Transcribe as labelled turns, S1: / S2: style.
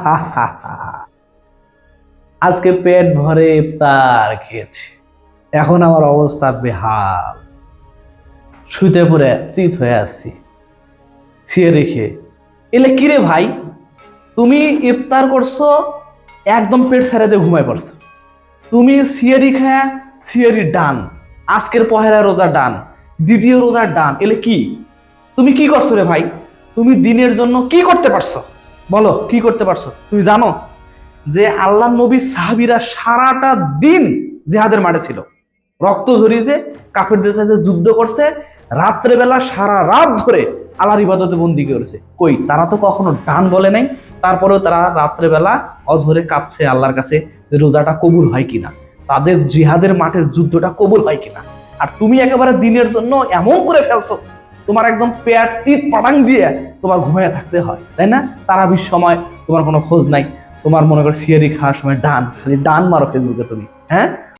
S1: আজকে পেট ভরে ইফতার খেয়েছি। এখন আমার অবস্থা বেহাল। শুইতে পড়ে চিত হয়ে আসছি শুয়ে রেখে, এলে কিরে ভাই? তুমি ইফতার করছ, একদম পেট দিয়ে ঘুমায় পড়ছো। তুমি সিয়ারি খায়া সিয়ারি ডান, আজকের পহেলা রোজা ডান, দ্বিতীয় রোজার ডান, এলে কি? তুমি কি করছ রে ভাই? তুমি দিনের জন্য কি করতে পারছ? বলো, কি করতে পারছ? তুমি জানো যে আল্লাহ নবী সাহাবিরা সারাটা দিন জেহাদের মাঠে ছিল। রক্ত ঝরিয়েছে, কাফেরদের সাথে যুদ্ধ করছে, রাত্রেবেলা সারা রাত ধরে আল্লাহর ইবাদতে বন্দি করেছে। কই, তারা তো কখনো ডান বলে নাই? তারপরেও তারা রাত্রেবেলা অঝরে কাঁদছে আল্লাহর কাছে যে রোজাটা কবুল হয় কিনা। তাদের জিহাদের মাঠের যুদ্ধটা কবুল হয় কিনা। আর তুমি একেবারে দিনের জন্য এমন করে ফেলছো তোমার একদম পেয়ার চিত পাটাং দিয়ে তোমার ঘুমিয়ে থাকতে হয়, তাই না? তারাবির সময় তোমার কোনো খোঁজ নাই, তোমার মনে করো সিয়ারি খাওয়ার সময় ডান, খালি ডান মারো ফেসবুকে তুমি হ্যাঁ?